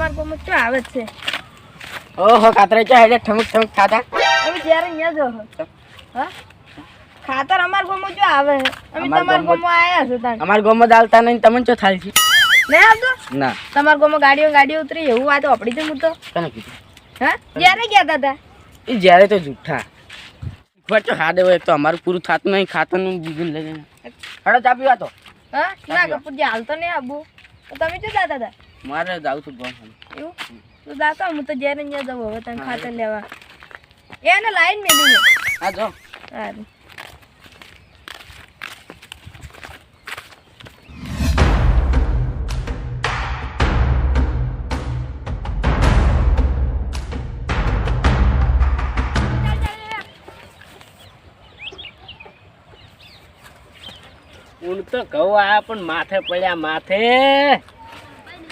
તમારા ગામમાં શું આવે છે. ઓહો કાતરે ચા હેડે? ઠમક ઠમક ખાતા. અમે જ્યારે અહીંયા જો હા. ખાતર અમારા ગામમાં જો આવે. અમે તમાર ગોમો આયા છો તાણ. અમાર ગામમાં દાલતા નહીં તમને ચો થાલ છે? નહીં આવતો? ના. તમાર ગોમો ગાડીઓ ગાડીઓ ઉતરી એવું વાત આપડી છે હું તો. તને કીધું? હા? જ્યારે ગયા દાદા એ જ્યારે તો જૂઠા. ખર્ચો હાડે હોય તો અમારું પૂરું થાતું નહીં ખાતરનું બીજું લઈ જઈને હડો ચાપી વાતો હા? ના કપૂર જે હાલતો હાલ તો નહીં આબુ. તો તમે શું દાદા મારે જાવું છું ગામ એવું? તો દાતા હું તો જ્યારે અહીંયા જવું હવે તને ખાતર લેવા. એને લાઈન મેલી હા જો. સારું. ઊન તો ઘઉં આયા પણ માથે પડ્યા માથે.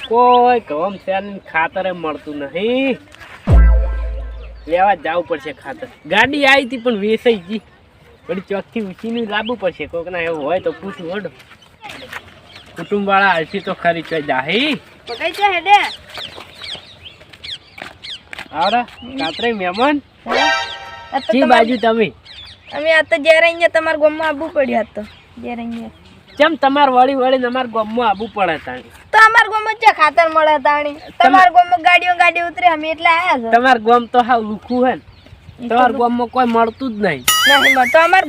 કોઈ ઘઉં છે ખાતરે મળતું નહીં. લેવા જવું પડશે ખાતર. ગાડી આવી હતી પણ વેસાઈ ગઈ. વળી ચોકથી ઉછીને લાવવું પડશે. કોકના એવું હોય તો પૂછવું હડો. કુટુંબ વાળા હશે તો ખરી ચોઈ જાહી આવરા કાતરે મહેમાન. જી બાજુ તમે? અમે આ તો જ્યારે અહીંયા તમારા ગામમાં આવવું પડ્યું હતું તો. જ્યારે અહીંયા. ચમ તમાર વળી વળી અમાર ગામમાં આવવું પડે તાણી. તો અમાર ગામમાં છે ખાતર મળે તાણી. તમાર ગામમાં ગાડીઓ ગાડી ઉતરે અમે એટલે આયા છે તમાર ગામ તો હાવ લુખું હે ને. તમાર ગામમાં કોઈ મળતું જ નહીં. નહીં મળે. તો અમાર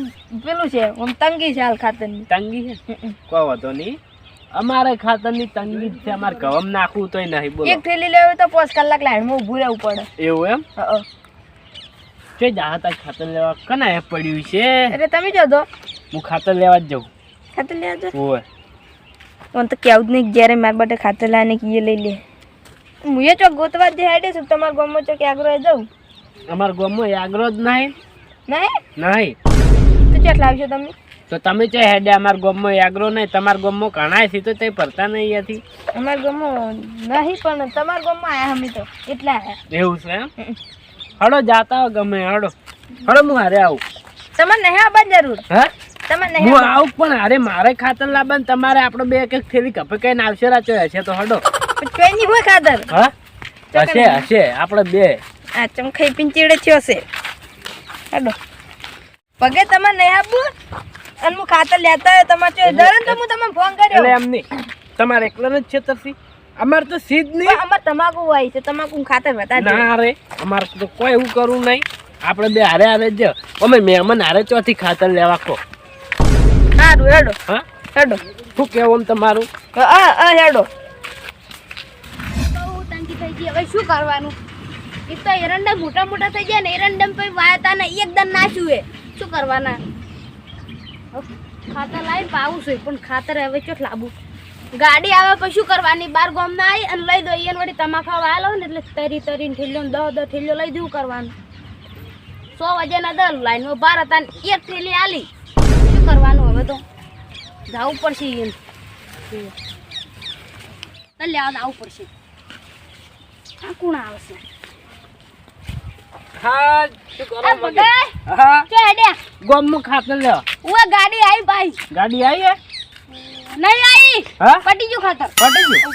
પેલું છે આમ તંગી છે હાલ ખાતરની. તંગી છે કોઈ વાંધો નહીં. અમારે ખાતરની તંગી છે અમારે ગવમ નાખવું તોય નહીં બોલો. એક થેલી લેવી તો પાંચ કલાક લાઈનમાં ઊભું રહેવું પડે. એવું એમ? કે જાતા ખાતર લેવા કના એ પડ્યું છે? એટલે તમે જો હું ખાતર લેવા જ જાઉં. ખાતર લે આજે ઓય. મને તો કેવું જ નહીં જ્યારે મારા માટે ખાતર લાવીને કે એ લઈ લે. હું એ ચોક ગોતવા જ હેડે છું તમારા ગામમાં ચોક આગ્રહ જાઉં. અમારા ગામમાં આગ્રો જ નહીં. નહીં? નહીં. તો ચોટ લાવશો તમે? તો તમે ચો હેડે? અમારા ગામમાં આગ્રો નહીં. તમારા ગામમાં ઘણા છે તો તે ભરતા નહીં અહીંયાથી. અમારા ગામમાં નહીં પણ તમારા ગામમાં આયા અમે તો. એટલા એવું છે એમ? હડો જાતા ગમે હડો હડો હું હારે આવું. તમારે નહીં આવવાની જરૂર? હા? હું આવું પણ અરે મારે ખાતર લાવવાનું તમારે આપણે બે એક એક થેલી કપે કઈ આવશે રાચો હશે તો હડો. આવવાની. નહીં હોય ખાતર. હા? હશે હશે આપણે બે. આ ચમખાઈ પિંચીડે થયો છે. હેડો. પગે તમારે નહીં આપવું અને હું ખાતર લેતા હોય તમારે જો દરન તો હું તમને ફોન કર્યો. એટલે એમ નહીં. તમારે એકલાને જ છે તરસી અમારે તો સીધ નહીં. અમારે તમાકુ હોય છે તમાકુ ખાતર વધારે ના રે અમારે તો કોઈ એવું કરવું નહીં. આપણે બે હારે હારે જ અમે મહેમાન હારે ચોથી ખાતર લેવા કો સારું હેડો. હા? હેડો. શું કેવું આમ તમારું? હા હા હેડો. બહુ તંગી થઈ ગઈ. હવે શું કરવાનું? એ તો એરંડા મોટા મોટા થઈ ગયા ને એરંડમ પછી વાયતા ને એકદમ નાચ્યું એ શું કરવાના? ખાતર લાવીને પાવું છું પણ ખાતર હવે ચોટ લાવું ગાડી આવે પછી શું કરવાની? બાર ગોમ ના આવી અને લઈ દો એને વળી તમાખા વાલો ને એટલે તરી તરીને ઠેલ્યો ને દહ દહ ઠેલ્યો લઈ દેવું કરવાનું. સો વાગ્યાના દર લાઈન બાર હતા એક ઠેલી આલી. શું કરવાનું? હવે તો જવું પડશે એમ. લેવા જવું પડશે. આ કોણ આવશે ગાડી આવી નહીં આવી. પટી ગયું ખાતર. પટી ગયું?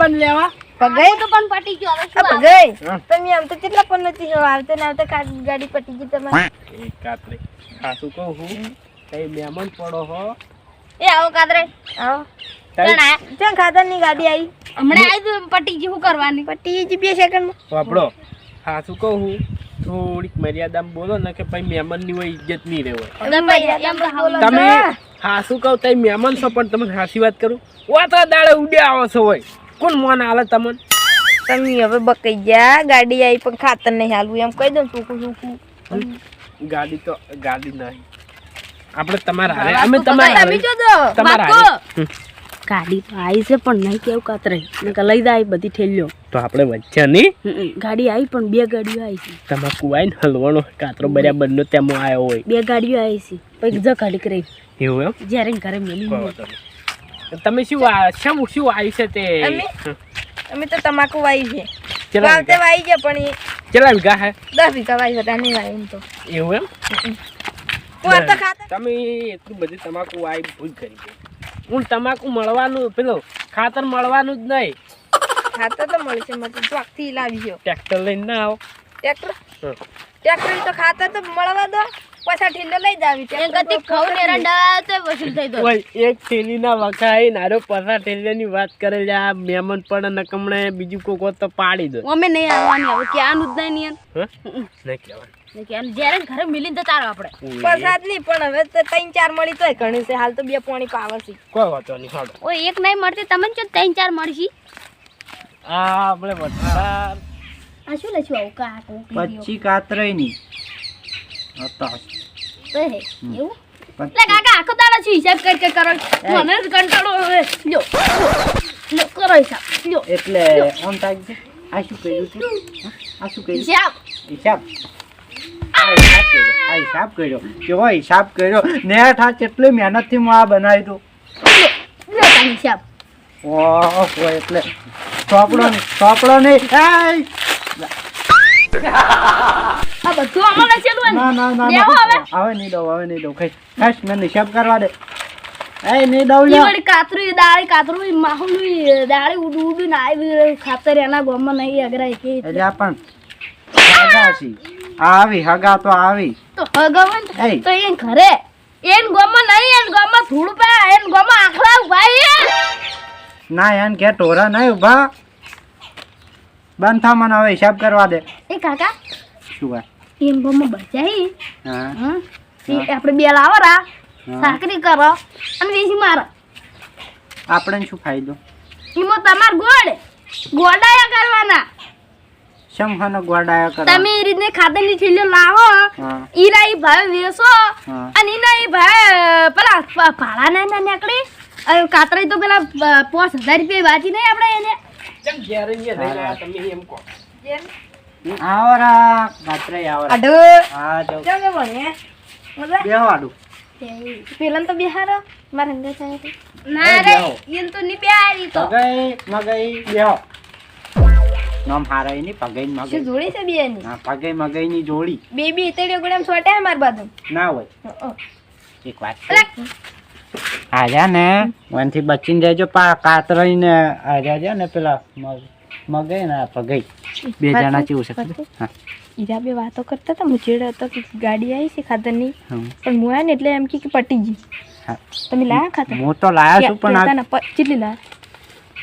બંધ લેવા? પગાઈ તો પણ પટી ગયું હવે શું આવે? તમે આમ તો કેટલા પણ નથી હવે આવતા ને આવતા ગાડી પટી ગઈ તમારે. એ કાતરે. હા કહું હું? કઈ મહેમાન પડો હો. એ આવો કાતરે. આવો. ચણ ખાતરની ગાડી આવી. હમણાં આવી પટી ગયું શું કરવાની? પટી ગઈ બે સેકન્ડમાં વાપરો હા કહું હું? થોડીક મર્યાદામાં બોલો ને કે ભાઈ મહેમાનની હોય ઇજ્જત નહીં રહેવાય તમે હા શું કહું? તમે મહેમાન છો પણ તમે હાસી વાત કરું? વાતા દાડે ઉડે આવો છો હોય. કોણ મોન હાલે તમને? તમે હવે બકાઈ ગયા. ગાડી આવી પણ ખાતર નહીં હાલવું. એમ કહી દઉં ટૂંકું ટૂંકું. ગાડી તો ગાડી નહીં. આપણે તમારા હારે અમે તમારા હારે તમારા હારે ગાડી તો આવી છે પણ નહીં કેવું કાતરે નકર લઈ જાય બધી ઠેલ્યો તો આપણે વચ્ચે નહીં? ગાડી આવી પણ બે ગાડીઓ આવી છે. તમાકુ ને હલવાનો કાતરો બરાબર નો તેમાં આવ્યો હોય. બે ગાડીઓ આવી છે. પછી જ ખાલી કરી. એવું એમ? જ્યારે ઘરે મેલી તમે. શું શેમ શું આવી છે તે? અમે? અમે તો તમાકુ વાવી છે. વાવતે વીઘા? વાવી છે પણ કેટલા વીઘા હે દસ વીઘા વાવી હતા નહીં વાવી તો. એવું એમ? તો તમે એટલું બધી તમાકુ વાવી ભૂલ કરી હું તમાકુ મળવાનું પેલો ખાતર મળવાનું જ નહીં. ખાતર તો મળશે મતલબ ચોકથી લાવી ગયો ટ્રેક્ટર લઈને ના આવો. ટ્રેક્ટર. ટ્રેક્ટર તો ખાતર તો મળવા દો પાછા ઠેલો લઈ જાવી છે ગતિ ખવ ને રંડા તો વસૂલ થઈ દો ઓય એક થેલીના વખાઈ નારો પસા થેલીની વાત કરે છે આ મહેમાન પણ નકમણે બીજું કોક તો પાડી દો. અમે નહીં આવવાની હવે ક્યાંનું જ નહીં નિયન હા? નહીં કહેવાનું. જ્યારે ઘરે મિલીને આપણે. પ્રસાદ નહીં પણ હવે તો ત્રણ ચાર મળી તોય ઘણી છે. હાલ તો બે પોણી પાવે છે. કોઈ વાંધો નહીં હાલો. ઓય એક નહીં મળતી તમને જો ત્રણ ચાર મળશી. આ આપણે વટાર આ શું લખ્યું આવું કા કોક પછી કાતરાય નહીં હતા હે એવું? લે કાકા આખો દાડો છે હિસાબ કર કે કરો. મને કંટાળો હવે લ્યો લ્યો કરો હિસાબ લ્યો એટલે ઓન ટાઈમ છે. આ શું કર્યું છે? આ શું કર્યું? હિસાબ. હિસાબ. આ હિસાબ કર્યો. આ હિસાબ કર્યો. કેવો હિસાબ કર્યો નેટ આ કેટલી મહેનતથી હું આ બનાવી દઉં. હિસાબ. ઓહો એટલે ચોપડો નહીં ચોપડો નહીં! આ બધું આમાં લખેલું ના? ના ના દેવો હવે. હવે નહીં દઉં હવે નહીં દઉં. કઈ ખાસ મને હિસાબ કરવા દે. એ નહીં દઉં ઈ લ્યો. વળી કાતરું દાળી કાતરું માહુલી દાળી ઉડ ઉડ ને આવી ખાતર એના ગામમાં નહીં અગરાય કે એટલે પણ હગા આવી હગા તો આવી. તો હગવન તો એન ઘરે. એન ગોમાં નહીં એન ગોમાં ધૂળ પા એન ગોમાં આખલા ઊભા ના એન કે ટોરા નહીં ઊભા. બંધ થા મને હવે હિસાબ કરવા દે. એ કાકા શું વાત? એમ ગામમાં બચાઈ હા. આપણે બે લાવરા રા સાકરી કરો અને વેચી મારો. આપણે શું ફાયદો? એમાં તમાર ગોળ ગોડાયા કરવાના. સમહાનો ગોડાયા કરો તમે એ રીતને ખાતરની થેલીઓ લાવો ઈરા ઈ ભાઈ વેચો અને એના એ ભાઈ પેલા ભાડા ના ના નીકળી કાતરાઈ તો પેલા પાંચ હજાર રૂપિયા વાંચી નહીં આપણે એને કેમ ઘેર અહીંયા લઈને આયા તમે એમ કહો? આવરા રાત્રે આવરા અઢો હા જાઉં. ચાલ કે ભણીએ મજા પેલા તો બિહારો મારે હંગે થાય ના રે જાઓ. તો નહીં બેહારી તો. પગઈ મગઈ બેહો. નામ હારાયની પગઈ શું જોડી છે બે ની હા પગઈ મગઈ ની જોડી. બેબી તેડે ગોળામ છોટે માર બાજુ ના હોય. એક વાત આજા ને વનથી બચીને જજો પા કાતરાઈ ને આજા છે ને પેલા મગે ને પગઈ બે જણા ચીવું છે? હા. ઈરા બે વાતો કરતા હતા હું હતો કે ગાડી આવી છે ખાતરની. પણ હું ને એટલે એમ કે કે પટી ગઈ. તમે લાયા ખાતર? હું તો લાયા છું પણ કેટલી લાયા?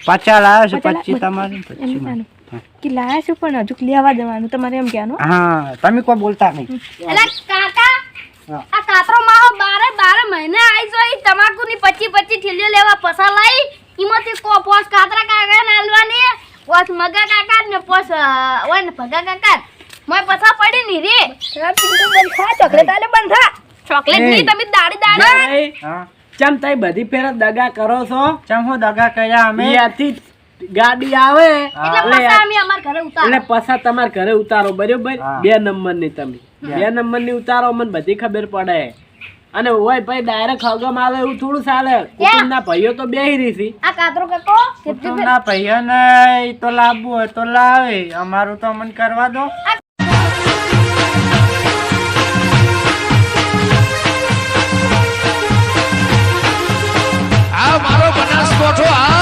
પચા લાયા છું પચી તમારી. કે લાયા છું પણ હજુ લેવા જવાનું તમારે એમ કહેવાનું? હા તમે કોઈ બોલતા નહીં. કાકા આ કાતરો માહો બારે મહિને આવી જોઈ તમાકુ ની પચી પચી ઠીલીઓ લેવા પસા લાઈ. એમાંથી કો પોસ કાતરા કાકા ને હલવાની. પોસ મગા કાકા ને પોસ ઓય ને ભગા કાકા મોય પસા પડી ની રે. ચોકલેટ આલે બંધ થા ચોકલેટની તમે દાડી દાડી ચમ તઈ બધી ફેરા દગા કરો છો? ચમ હો દગા કર્યા અમે? યાથી ગાડી આવે. એટલે પસા અમે અમાર ઘરે ઉતાર. એટલે પછા તમારા ઘરે ઉતારો બરોબર. બે નંબરની તમે બે નંબરની ઉતારો મને બધી ખબર પડે. અને ઓય ભાઈ ડાયરેક્ટ હગમ આવે એવું થોડું ચાલે. કુટુંબના ભાઈઓ તો બેહી રહી છે. આ કાતરો કાકો કુટુંબના ભાઈઓ ને તો લાવવું હોય તો લાવે. અમારું તો અમને કરવા દો. આ મારો બનાસકોઠો આ